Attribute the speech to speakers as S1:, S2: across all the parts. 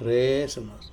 S1: Recemos.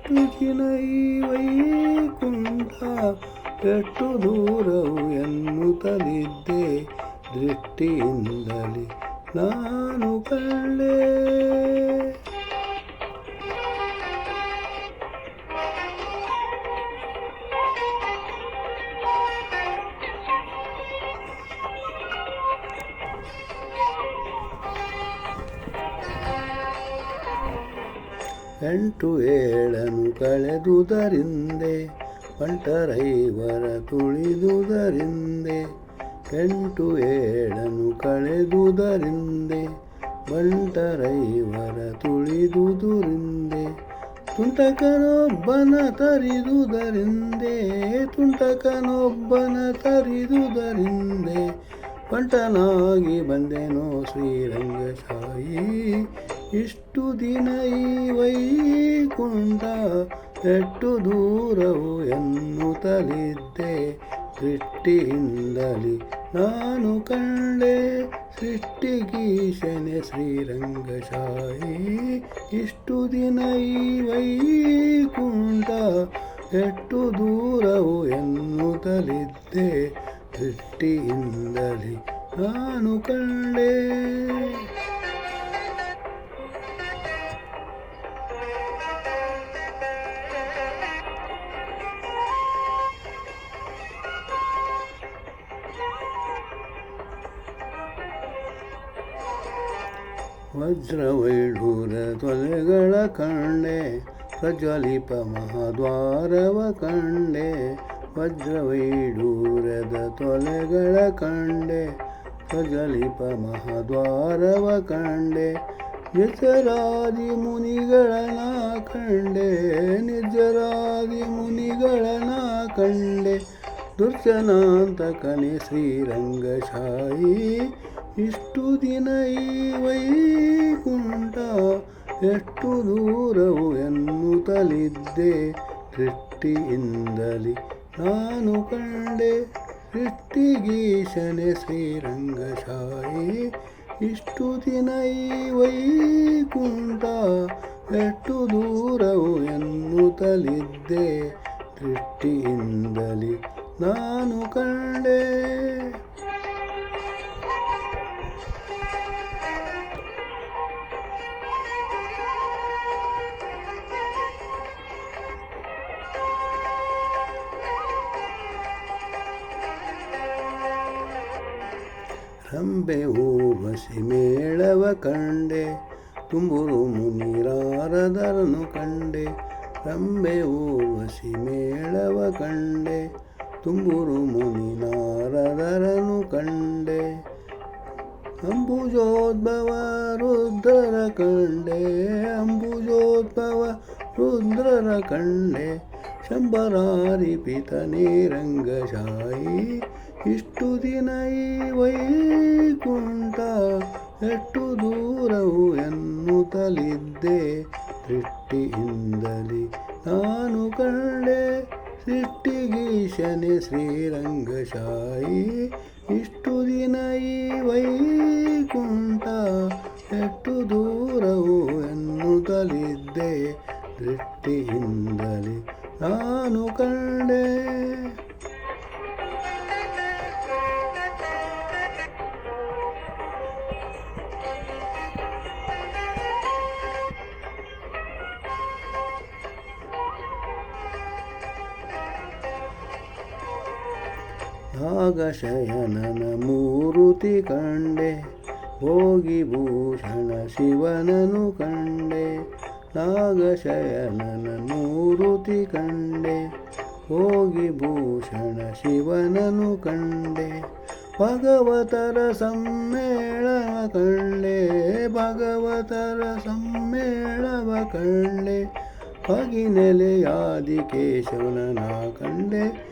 S1: ದಿನ ಈ ವೈಕುಂಠ ಎಷ್ಟು ದೂರವು ಎನ್ನುತ್ತಲಿದ್ದೆ ದೃಷ್ಟಿಯಿಂದಲಿ ನಾನು ಕಂಡೆ ಎಂಟು ಏಳನು ಕಳೆದುದರಿಂದೆ ಬಂಟರೈವರ ತುಳಿದುದರಿಂದೆ, ಎಂಟು ಏಳನು ಕಳೆದುದರಿಂದೆ ಬಂಟರೈವರ ತುಳಿದುದುರಿಂದೆ ತುಂಟಕನೊಬ್ಬನ ತರಿದುದರಿಂದೆ ತುಂಟಕನೊಬ್ಬನ ತರಿದುದರಿಂದೆ, ಪಂಟನಾಗಿ ಬಂದೆನೋ ಶ್ರೀರಂಗಶಾಯಿ ಇಷ್ಟು ದಿನ ಈ ವೈಕುಂಠ ಎಷ್ಟು ದೂರವು ಎನ್ನುತ್ತಲಿದ್ದೆ. ಸೃಷ್ಟಿಯಿಂದಲಿ ನಾನು ಕಂಡೆ ಸೃಷ್ಟಿಗೀಶನೆ ಶ್ರೀರಂಗಶಾಹಿ. ಇಷ್ಟು ದಿನ ಈ ವೈಕುಂಠ ಎಷ್ಟು ದೂರವು ಎನ್ನುತ್ತಲಿದ್ದೆ. ಸೃಷ್ಟಿಯಿಂದಲಿ ನಾನು ಕಂಡೆ ವಜ್ರವೈಢೂರ ತೊಲೆಗಳ ಕಂಡೆ ಪ್ರಜ್ವಲಿಪ ಮಹಾದ್ವಾರವ ಕಂಡೆ ವಜ್ರವೈಢೂರದ ತೊಲೆಗಳ ಕಂಡೆ ಪ್ರಜ್ವಲಿಪ ಮಹಾದ್ವಾರವ ಕಂಡೆ ನಿಜರಾದಿ ಮುನಿಗಳನ ಕಂಡೆ ನಿಜರಾದಿ ಮುನಿಗಳನ ಕಂಡೆ ದುರ್ಜನಾಂತಕನೆ ಶ್ರೀರಂಗಶಾಯಿ ಇಷ್ಟು ದಿನ ಈ ವೈಕುಂಠ ಎಷ್ಟು ದೂರವು ಎನ್ನುತ್ತಲಿದ್ದೆ ಸೃಷ್ಟಿಯಿಂದಲಿ. ನಾನು ಕಂಡೆ ಸೃಷ್ಟಿಗೀಶನೆ ಶ್ರೀರಂಗಶಾಯಿ ಇಷ್ಟು ದಿನ ಈ ವೈಕುಂಠ, ಎಷ್ಟು ದೂರವು ಎನ್ನುತ್ತಲಿದ್ದೆ ದೃಷ್ಟಿಯಿಂದಲಿ ನಾನು ಕಂಡೆ ರಂಬೆ ಊರ್ವಶಿ ಮೇಳವ ಕಂಡೆ, ತುಂಬುರು ಮುನಿರಾರದರನು ಕಂಡೆ ರಂಬೆ ಊರ್ವಶಿ ಮೇಳವ ಕಂಡೆ, ತುಂಬುರು ಮುನಿನಾರದರನು ಕಂಡೆ. ಅಂಬುಜೋದ್ಭವ ರುದ್ರರ ಕಂಡೆ, ಅಂಬುಜೋದ್ಭವ ರುದ್ರರ ಕಂಡೆ ಶಂಬರಾರಿ ರಂಗಶಾಯಿ ಇಷ್ಟು ದಿನ ಈ ವೈಕುಂಠ ಎಷ್ಟು ದೂರವು ಎನ್ನುತ್ತಲಿದ್ದೆ. ದೃಷ್ಟಿಯಿಂದಲೇ ನಾನು ಕಂಡೆ ಸೃಷ್ಟಿಗೀಶನೆ ಶ್ರೀರಂಗಶಾಯಿ ಇಷ್ಟು ದಿನ ಈ ವೈಕುಂಠ ನಾಗಶಯನನ ಮೂರುತಿ ಕಂಡೆ, ಹೋಗಿ ಭೂಷಣ ಶಿವನನು ಕಂಡೆ. ನಾಗಶಯನನ ಮೂರುತಿ ಕಂಡೆ, ಹೋಗಿ ಭೂಷಣ ಶಿವನನು ಕಂಡೆ. ಭಗವತರ ಸಮ್ಮೇಳನ ಕಂಡೆ, ಭಗವತರ ಸಮ್ಮೇಳವ ಕಂಡೆ. ಪಗಿನೆಲೆಯಾದಿ ಕೇಶವನ ಕಂಡೆ